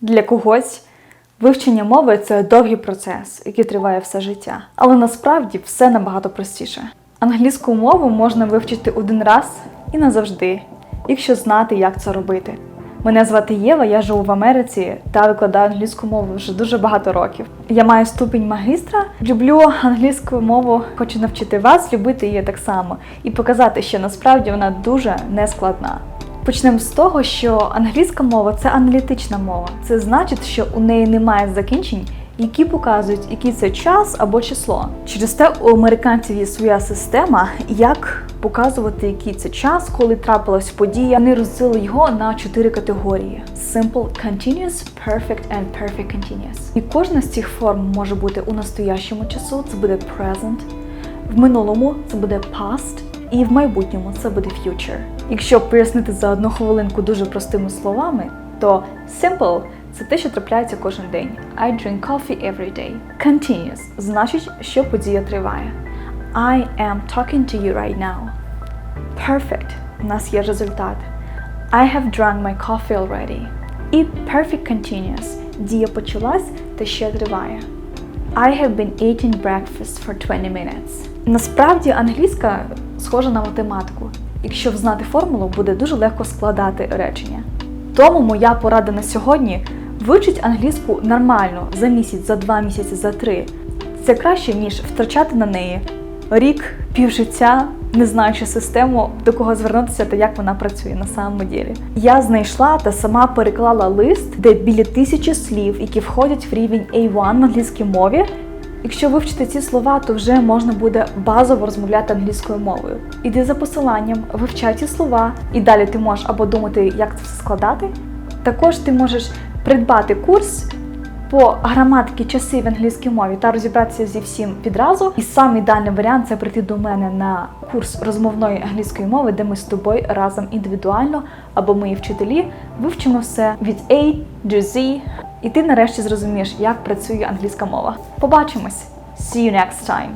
Для когось вивчення мови це довгий процес, який триває все життя. Але насправді все набагато простіше. Англійську мову можна вивчити один раз і назавжди, якщо знати, як це робити. Мене звати Єва, я живу в Америці та викладаю англійську мову вже дуже багато років. Я маю ступінь магістра, люблю англійську мову, хочу навчити вас любити її так само і показати, що насправді вона дуже нескладна. Почнемо з того, що англійська мова це аналітична мова. Це значить, що у неї немає закінчень, які показують, який це час або число. Через те у американців є своя система, як показувати, який це час, коли трапилась подія. Вони розділили його на чотири категорії: Simple, Continuous, Perfect and Perfect Continuous. І кожна з цих форм може бути у настоящому часу, це буде present, в минулому це буде past, і в майбутньому це буде future. Якщо пояснити за одну хвилинку дуже простими словами, то simple це те, що трапляється кожен день. I drink coffee every day. Continuous значить, що подія триває. I am talking to you right now. Perfect у нас є результат. I have drunk my coffee already. І perfect continuous дія почалась та ще триває. I have been eating breakfast for 20 minutes. Насправді англійська схожа на математику. Якщо знати формулу, буде дуже легко складати речення. Тому моя порада на сьогодні вивчіть англійську нормально за місяць, за два місяці, за три. Це краще, ніж втрачати на неї рік, півжиття, не знаючи систему, до кого звернутися та як вона працює на самому ділі. Я знайшла та сама переклала лист, де біля тисячі слів, які входять в рівень A1 в англійській мові. Якщо вивчити ці слова, то вже можна буде базово розмовляти англійською мовою. Іди за посиланням, вивчай ці слова, і далі ти можеш або думати, як це все складати. Також ти можеш придбати курс по граматики часи в англійській мові та розібратися зі всім відразу. І сам ідеальний варіант це прийти до мене на курс розмовної англійської мови, де ми з тобою разом індивідуально або мої вчителі вивчимо все від A до Z, і ти нарешті зрозумієш, як працює англійська мова. Побачимось! See you next time!